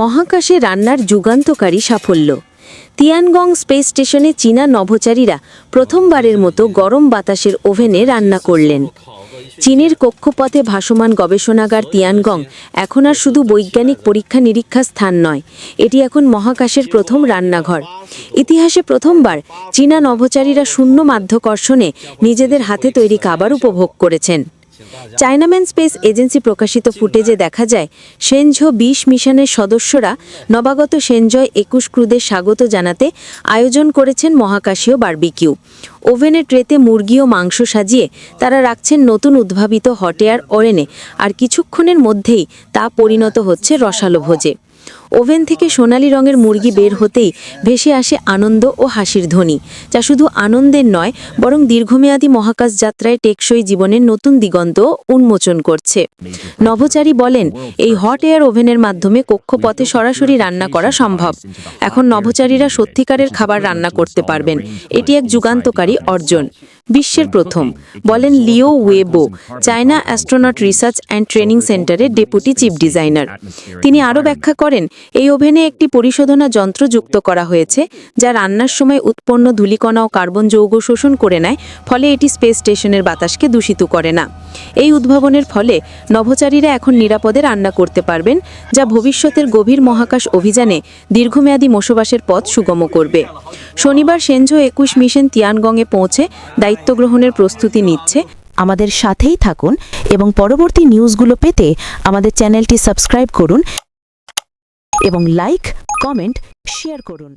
মহাকাশে রান্নার যুগান্তকারী সাফল্য। তিয়ানগং স্পেস স্টেশনে চীনা নভোচারীরা প্রথমবারের মতো গরম বাতাসের ওভেনে রান্না করলেন। চীনের কক্ষপথে ভাসমান গবেষণাগার তিয়ানগং এখন আর শুধু বৈজ্ঞানিক পরীক্ষা নিরীক্ষা স্থান নয়, এটি এখন মহাকাশের প্রথম রান্নাঘর। ইতিহাসে প্রথমবার চীনা নভোচারীরা শূন্য মাধ্যকর্ষণে নিজেদের হাতে তৈরি খাবার উপভোগ করেছেন। চায়নাম্যান স্পেস এজেন্সি প্রকাশিত ফুটেজে দেখা যায়, সেনঝো বিশ মিশনের সদস্যরা নবাগত সেনজয় একুশ ক্রুদের স্বাগত জানাতে আয়োজন করেছেন মহাকাশীয় বার্বিকিউ। ওভেনে ট্রেতে মুরগি ও মাংস সাজিয়ে তারা রাখছেন নতুন উদ্ভাবিত হট এয়ার ওরেনে আর কিছুক্ষণের মধ্যেই তা পরিণত হচ্ছে রসালো ভোজে। ওভেন থেকে সোনালি রঙের মুরগি বের হতেই ভেসে আসে আনন্দ ও হাসির ধ্বনি, যা শুধু আনন্দের নয়, বরং দীর্ঘমেয়াদী মহাকাশ যাত্রায় টেকসই জীবনের নতুন দিগন্ত উন্মোচন করছে। নভোচারী বলেন, এই হট এয়ার ওভেনের মাধ্যমে কক্ষপথে সরাসরি রান্না করা সম্ভব। এখন নভোচারীরা সত্যিকারের খাবার রান্না করতে পারবেন। এটি এক যুগান্তকারী অর্জন। বিশ্বের প্রথম, বলেন লিও ওয়েবো, China astronaut research and training সেন্টারের ডেপুটি চিফ ডিজাইনার। তিনি আরও ব্যাখ্যা করেন, এই ওভেনে একটি পরিশোধনা যন্ত্র যুক্ত করা হয়েছে, যা রান্নার সময় উৎপন্ন ধূলিকণা ও কার্বন যৌগ শোষণ করে নেয়, ফলে এটি স্পেস স্টেশনের বাতাসকে দূষিত করে না। এই উদ্ভাবনের ফলে নভোচারীরা এখন নিরাপদে রান্না করতে পারবেন, যা ভবিষ্যতের গভীর মহাকাশ অভিযানে দীর্ঘমেয়াদী বসবাসের পথ সুগম করবে। শনিবার সেনঝো একুশ মিশন তিয়ানগংয়ে পৌঁছে দায়িত্ব গ্রহণের প্রস্তুতি নিচ্ছে। আমাদের সাথেই থাকুন এবং পরবর্তী নিউজগুলো পেতে আমাদের চ্যানেলটি সাবস্ক্রাইব করুন এবং লাইক, কমেন্ট, শেয়ার করুন।